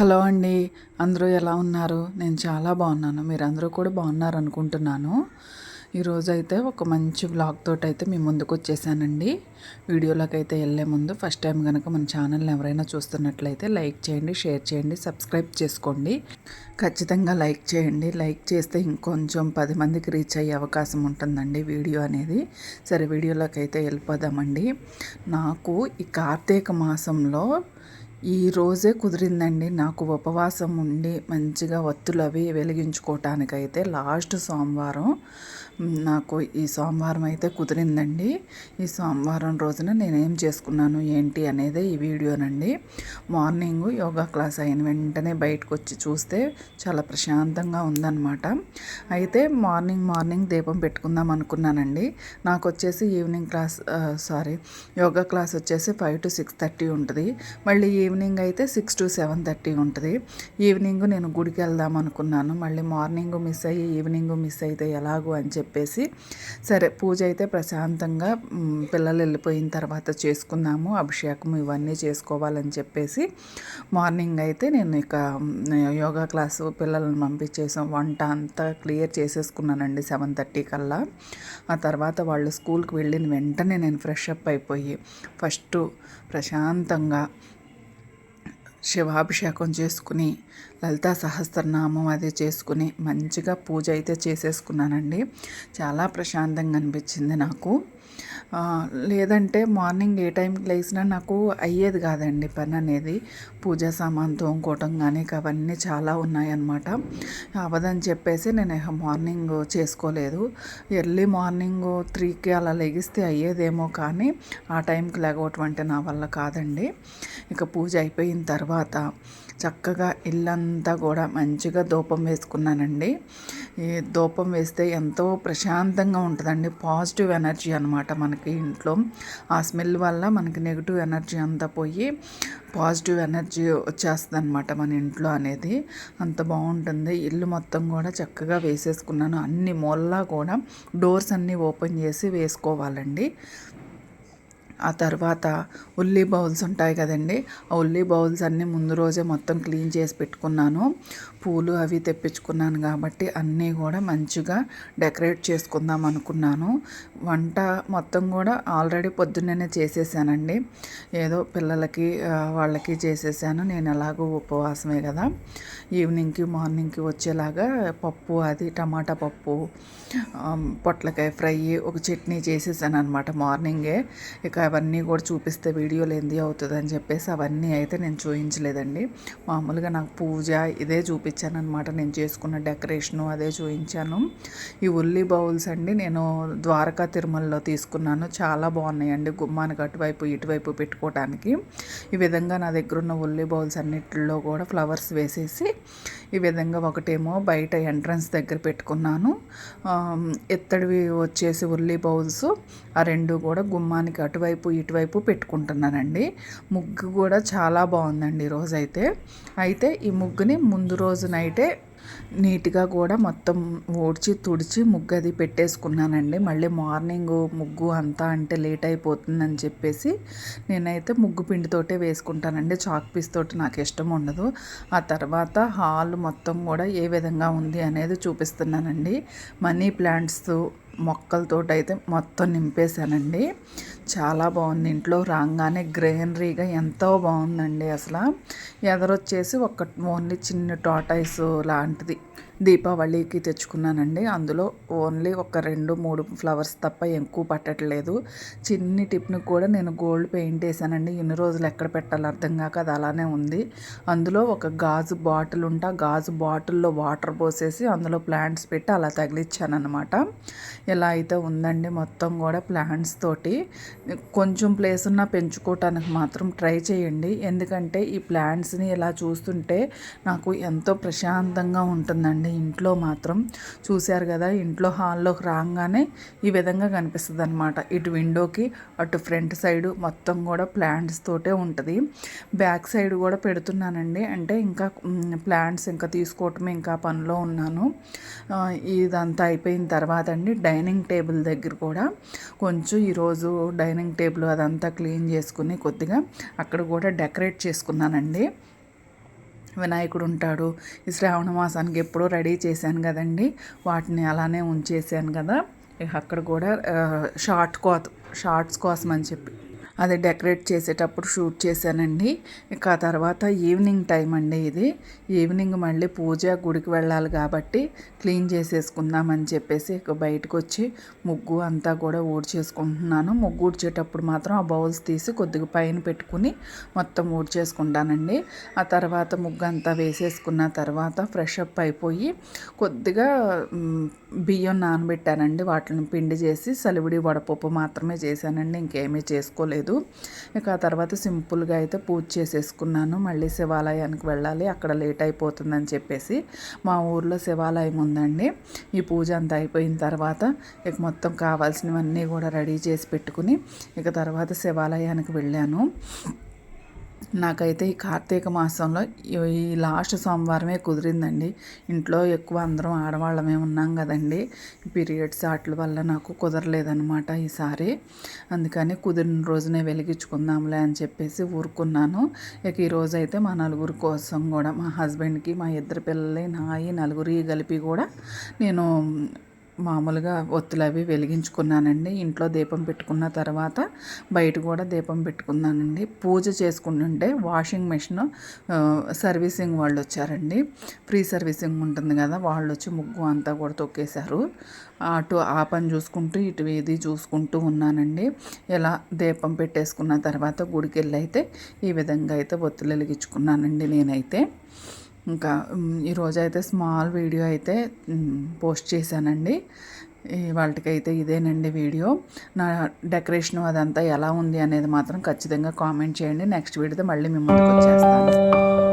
Hello అండి. అందరూ ఎలా ఉన్నారు? నేను చాలా బాగున్నాను. మీరు అందరూ కూడా బాగున్నారు అనుకుంటున్నాను ఈరోజు అయితే ఒక మంచి బ్లాగ్ తోటి అయితే మీ ముందుకు వచ్చేసానండి వీడియోలోకి అయితే వెళ్ళే ముందు ఫస్ట్ టైం కనుక మన ఛానల్ని ఎవరైనా చూస్తున్నట్లయితే లైక్ చేయండి షేర్ చేయండి సబ్స్క్రైబ్ చేసుకోండి. ఖచ్చితంగా లైక్ చేయండి. లైక్ చేస్తే ఇంకొంచెం పది మందికి రీచ్ అయ్యే అవకాశం ఉంటుందండి వీడియో అనేది. సరే వీడియోలోకి అయితే వెళ్ళిపోదామండి. నాకు ఈ కార్తీక మాసంలో ఈ రోజే కుదిరిందండి. నాకు ఉపవాసం ఉండి మంచిగా ఒత్తులు అవి వెలిగించుకోవటానికైతే లాస్ట్ సోమవారం. నాకు ఈ సోమవారం అయితే కుదిరిందండి. ఈ సోమవారం రోజున నేనేం చేసుకున్నాను ఏంటి అనేది ఈ వీడియోనండి. మార్నింగ్ యోగా క్లాస్ అయిన వెంటనే బయటకు వచ్చి చూస్తే చాలా ప్రశాంతంగా ఉందన్నమాట. అయితే మార్నింగ్ మార్నింగ్ దీపం పెట్టుకుందాం అనుకున్నానండి. నాకు వచ్చేసి evening class sorry yoga class వచ్చేసి ఫైవ్ టు సిక్స్ థర్టీ ఉంటుంది. మళ్ళీ ఈవినింగ్ అయితే సిక్స్ టు సెవెన్ థర్టీ ఉంటుంది. ఈవినింగ్ నేను గుడికి వెళ్దాం అనుకున్నాను. మళ్ళీ మార్నింగ్ మిస్ అయ్యి ఈవినింగ్ మిస్ అయితే ఎలాగో అని చెప్పేసి సరే పూజ అయితే ప్రశాంతంగా పిల్లలు వెళ్ళిపోయిన తర్వాత చేసుకుందాము అభిషేకం ఇవన్నీ చేసుకోవాలని చెప్పేసి మార్నింగ్ అయితే నేను ఇక యోగా క్లాసు పిల్లలను పంపించేసాం. వంట అంతా క్లియర్ చేసేసుకున్నానండి సెవెన్ థర్టీ కల్లా. ఆ తర్వాత వాళ్ళు స్కూల్కి వెళ్ళిన వెంటనే నేను ఫ్రెష్ అప్ అయిపోయి ఫస్ట్ ప్రశాంతంగా శివాభిషేకం చేసుకుని లలితా సహస్రనామం అది చేసుకుని మంచిగా పూజ అయితే చేసేసుకున్నానండి. చాలా ప్రశాంతంగా అనిపించింది నాకు. లేదంటే మార్నింగ్ ఏ టైంకి లేచినా నాకు అయ్యేది కాదండి పని అనేది. పూజా సామాన్ తోముకోవటం కానీ అవన్నీ చాలా ఉన్నాయన్నమాట. అవదని చెప్పేసి నేను మార్నింగ్ చేసుకోలేదు. ఎర్లీ మార్నింగ్ త్రీకి అలా లెగిస్తే అయ్యేదేమో కానీ ఆ టైంకి లేకపోవటం అంటే నా వల్ల కాదండి. ఇక పూజ అయిపోయిన తర్వాత చక్కగా ఇల్లంతా కూడా మంచిగా ధూపం వేసుకున్నానండి. ధూపం వేస్తే ఎంతో ప్రశాంతంగా ఉంటుందండి. పాజిటివ్ ఎనర్జీ అనమాట మనకి ఇంట్లో. ఆ స్మెల్ వల్ల మనకి నెగిటివ్ ఎనర్జీ అంతా పోయి పాజిటివ్ ఎనర్జీ వచ్చేస్తుంది అనమాట మన ఇంట్లో అనేది. అంత బాగుంటుంది. ఇల్లు మొత్తం కూడా చక్కగా వేసేసుకున్నాను. అన్ని మూలలా కూడా డోర్స్ అన్నీ ఓపెన్ చేసి వేసుకోవాలండి. ఆ తర్వాత ఉల్లి బౌల్స్ ఉంటాయి కదండి. ఆ ఉల్లి బౌల్స్ అన్నీ ముందు రోజే మొత్తం క్లీన్ చేసి పెట్టుకున్నాను. పూలు అవి తెప్పించుకున్నాను కాబట్టి అన్నీ కూడా మంచిగా డెకరేట్ చేసుకుందాం అనుకున్నాను. వంట మొత్తం కూడా ఆల్రెడీ పొద్దున్నే చేసేసానండి. ఏదో పిల్లలకి వాళ్ళకి చేసేసాను. నేను ఎలాగో ఉపవాసమే కదా. ఈవినింగ్కి మార్నింగ్కి వచ్చేలాగా పప్పు అది టమాటా పప్పు పొట్లకాయ ఫ్రై ఒక చట్నీ చేసేసాను అనమాట మార్నింగే. ఇక అవన్నీ కూడా చూపిస్తే వీడియోలు ఏంది అవుతుందని చెప్పేసి అవన్నీ అయితే నేను చూపించలేదండి మామూలుగా నాకు పూజ ఇదే చూపించాను అనమాట నేను చేసుకున్న డెకరేషను అదే చూపించాను ఈ ఉల్లి బౌల్స్ అండి నేను ద్వారకా తిరుమలలో తీసుకున్నాను. చాలా బాగున్నాయండి గుమ్మానికి అటువైపు ఇటువైపు పెట్టుకోవడానికి ఈ విధంగా నా దగ్గర ఉన్న ఉల్లి బౌల్స్ అన్నిటిలో కూడా ఫ్లవర్స్ వేసేసి ఈ విధంగా ఒకటేమో బయట ఎంట్రన్స్ దగ్గర పెట్టుకున్నాను. ఎత్తడివి వచ్చేసి ఉల్లి బౌల్స్ ఆ రెండు కూడా గుమ్మానికి అటువైపు ఇటువైపు పెట్టుకుంటున్నానండి. ముగ్గు కూడా చాలా బాగుందండి ఈరోజైతే అయితే ఈ ముగ్గుని ముందు రోజు నైటే నీట్గా కూడా మొత్తం ఊడ్చి తుడిచి ముగ్గు అది పెట్టేసుకున్నానండి. మళ్ళీ మార్నింగ్ ముగ్గు అంతా అంటే లేట్ అయిపోతుందని చెప్పేసి నేనైతే ముగ్గు పిండితోటే వేసుకుంటానండి. చాక్ పీస్ తోటి నాకు ఇష్టం ఉండదు. ఆ తర్వాత హాల్ మొత్తం కూడా ఏ విధంగా ఉంది అనేది చూపిస్తున్నానండి. మనీ ప్లాంట్స్ మొక్కలతోటి అయితే మొత్తం నింపేశానండి. చాలా బాగుంది. ఇంట్లో రాగానే గ్రీనరీగా ఎంతో బాగుందండి అసలు. ఎదరొచ్చేసి ఒక ఓన్లీ చిన్న టాటాయిస్ లాంటిది. దీపావళికి తెచ్చుకున్నానండి. అందులో ఓన్లీ ఒక రెండు మూడు ఫ్లవర్స్ తప్ప ఎక్కువ పట్టట్లేదు. చిన్ని టిప్ని కూడా నేను గోల్డ్ పెయింట్ వేసానండి. ఎన్ని రోజులు ఎక్కడ పెట్టాలి అర్థం కాక అది అలానే ఉంది. అందులో ఒక గాజు బాటిల్ ఉంటే గాజు బాటిల్లో వాటర్ పోసేసి అందులో ప్లాంట్స్ పెట్టి అలా తగిలిచ్చానమాట ఇలా అయితే ఉందండి మొత్తం కూడా ప్లాంట్స్ తోటి. కొంచెం ప్లేస్ ఉన్నా పెంచుకోవటానికి మాత్రం ట్రై చేయండి. ఎందుకంటే ఈ ప్లాంట్స్ని ఇలా చూస్తుంటే నాకు ఎంతో ప్రశాంతంగా ఉంటుందండి. ఇంట్లో మాత్రం చూశారు కదా ఇంట్లో హాల్లోకి రాగానే ఈ విధంగా కనిపిస్తుంది అనమాట ఇటు విండోకి అటు ఫ్రంట్ సైడ్ మొత్తం కూడా ప్లాంట్స్ తోటే ఉంటుంది. బ్యాక్ సైడ్ కూడా పెడుతున్నానండి. అంటే ఇంకా ప్లాంట్స్ ఇంకా తీసుకోవటమే ఇంకా పనిలో ఉన్నాను. ఇదంతా అయిపోయిన తర్వాత అండి డైనింగ్ టేబుల్ దగ్గర కూడా కొంచెం ఈరోజు డైనింగ్ టేబుల్ అదంతా క్లీన్ చేసుకుని కొద్దిగా అక్కడ కూడా డెకరేట్ చేసుకున్నానండి. వినాయకుడు ఉంటాడు ఈ శ్రావణ మాసానికి ఎప్పుడో రెడీ చేశాను కదండి. వాటిని అలానే ఉంచేసాను కదా. అక్కడ కూడా షార్ట్ కోత షార్ట్స్ కోసం అని చెప్పి. అది డెకరేట్ చేసేటప్పుడు షూట్ చేశానండి. ఇక ఆ తర్వాత ఈవినింగ్ టైం అండి ఇది. ఈవినింగ్ మళ్ళీ పూజ గుడికి వెళ్ళాలి కాబట్టి క్లీన్ చేసేసుకుందామని చెప్పేసి ఇక బయటకు వచ్చి ముగ్గు అంతా కూడా ఊడ్చేసుకుంటున్నాను. ముగ్గు ఊడ్చేటప్పుడు మాత్రం ఆ బౌల్స్ తీసి కొద్దిగా పైన పెట్టుకుని మొత్తం ఊడ్చేసుకుంటానండి. ఆ తర్వాత ముగ్గు అంతా వేసేసుకున్న తర్వాత ఫ్రెష్ అప్ అయిపోయి కొద్దిగా బియ్యం నానబెట్టానండి. వాటిని పిండి చేసి సలివిడి వడపప్పు మాత్రమే చేశానండి. ఇంకేమీ చేసుకోలేదు. ఇక ఆ తర్వాత సింపుల్గా అయితే పూజ చేసేసుకున్నాను. మళ్ళీ శివాలయానికి వెళ్ళాలి. అక్కడ లేట్ అయిపోతుందని చెప్పేసి మా ఊర్లో శివాలయం ఉందండి. ఈ పూజ అంతా అయిపోయిన తర్వాత ఇక మొత్తం కావాల్సినవన్నీ కూడా రెడీ చేసి పెట్టుకుని ఇక తర్వాత శివాలయానికి వెళ్ళాను. నాకైతే ఈ కార్తీక మాసంలో ఈ- లాస్ట్ సోమవారమే కుదిరిందండి. ఇంట్లో ఎక్కువ అందరం ఆడవాళ్ళమే ఉన్నాం కదండి. పీరియడ్స్ వాటి వల్ల నాకు కుదరలేదనమాట ఈసారి. అందుకని కుదిరిన రోజునే వెలిగించుకుందాంలే అని చెప్పేసి ఊరుకున్నాను. ఇక ఈరోజు అయితే మా నలుగురు కోసం కూడా మా హస్బెండ్కి మా ఇద్దరు పిల్లలే నాయి నలుగురి కలిపి కూడా నేను మామూలుగా ఒత్తులు అవి వెలిగించుకున్నానండి. ఇంట్లో దీపం పెట్టుకున్న తర్వాత బయట కూడా దీపం పెట్టుకున్నానండి. పూజ చేసుకుంటుంటే వాషింగ్ మెషిన్ సర్వీసింగ్ వాళ్ళు వచ్చారండి. ఫ్రీ సర్వీసింగ్ ఉంటుంది కదా వాళ్ళు వచ్చి ముగ్గు అంతా కూడా తొక్కేశారు. అటు ఆ పని చూసుకుంటూ ఇటు ఇది చూసుకుంటూ ఉన్నానండి. ఇలా దీపం పెట్టేసుకున్న తర్వాత గుడికి వెళ్ళి అయితే ఈ విధంగా అయితే ఒత్తులు వెలిగించుకున్నానండి నేనైతే. ఇంకా ఈరోజు అయితే స్మాల్ వీడియో అయితే పోస్ట్ చేశానండి. వాళ్ళకైతే ఇదేనండి వీడియో. నా డెకరేషన్ అదంతా ఎలా ఉంది అనేది మాత్రం ఖచ్చితంగా కామెంట్ చేయండి. నెక్స్ట్ వీడియోతో మళ్ళీ మిమ్మల్ని ముందుకు వచ్చేస్తాను